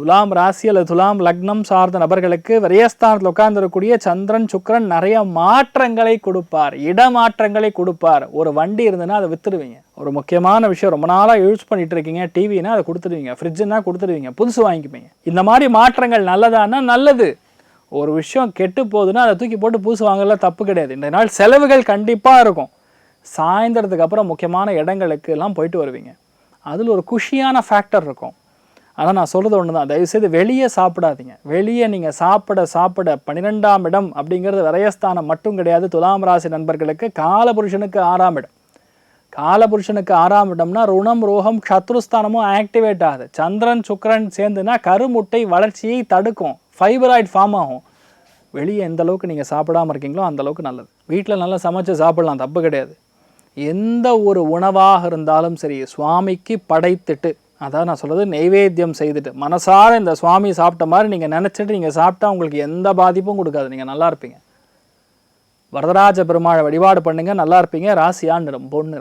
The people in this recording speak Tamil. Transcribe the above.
துலாம் ராசி அல்லது துலாம் லக்னம் சார்ந்த நபர்களுக்கு விரயஸ்தானத்தில் உட்கார்ந்திருக்கக்கூடிய சந்திரன் சுக்கரன் நிறைய மாற்றங்களை கொடுப்பார். இடமாற்றங்களை கொடுப்பார். ஒரு வண்டி இருந்ததுன்னா அதை வித்துடுவீங்க. ஒரு முக்கியமான விஷயம். ரொம்ப நாளாக யூஸ் பண்ணிட்டு இருக்கீங்க. டிவினா அதை கொடுத்துடுவீங்க. ஃப்ரிட்ஜுனா கொடுத்துடுவீங்க. புதுசு வாங்கிப்பீங்க. இந்த மாதிரி மாற்றங்கள் நல்லதானா? நல்லது. ஒரு விஷயம் கெட்டு போகுதுன்னா அதை தூக்கி போட்டு புதுசு வாங்கல தப்பு கிடையாது. இந்த நாள் செலவுகள் கண்டிப்பாக இருக்கும். சாயந்தரத்துக்கு அப்புறம் முக்கியமான இடங்களுக்கு எல்லாம் போயிட்டு வருவீங்க. அதில் ஒரு குஷியான ஃபேக்டர் இருக்கும். ஆனால் நான் சொல்கிறது ஒன்று தான் தயவுசெய்து வெளியே சாப்பிடாதீங்க. வெளியே நீங்கள் சாப்பிட சாப்பிட பன்னிரெண்டாம் இடம் அப்படிங்கிறது விரயஸ்தானம் மட்டும் கிடையாது. துலாம் ராசி நண்பர்களுக்கு காலபுருஷனுக்கு ஆறாம் இடம். காலபுருஷனுக்கு ஆறாம் இடம்னா ருணம் ரோகம் சத்ருஸ்தானமும் ஆக்டிவேட் ஆகுது. சந்திரன் சுக்கரன் சேர்ந்துனா கருமுட்டை வளர்ச்சியை தடுக்கும். ஃபைபராய்ட் ஃபார்ம் ஆகும். வெளியே எந்த அளவுக்கு நீங்கள் சாப்பிடாம இருக்கீங்களோ அந்தளவுக்கு நல்லது. வீட்டில் நல்லா சமைச்சு சாப்பிடலாம் தப்பு கிடையாது. எந்த ஒரு உணவாக இருந்தாலும் சரி சுவாமிக்கு படைத்துட்டு அதான் நான் சொல்கிறது நெய்வேத்தியம் செய்துட்டு மனசார இந்த சுவாமி சாப்பிட்ட மாதிரி நீங்கள் நினச்சிட்டு நீங்கள் சாப்பிட்டா உங்களுக்கு எந்த பாதிப்பும் கொடுக்காது. நீங்கள் நல்லா இருப்பீங்க. வரதராஜ பெருமாளை வழிபாடு பண்ணுங்கள் நல்லா இருப்பீங்க. ராசியா நிறம் பொன்னிறம்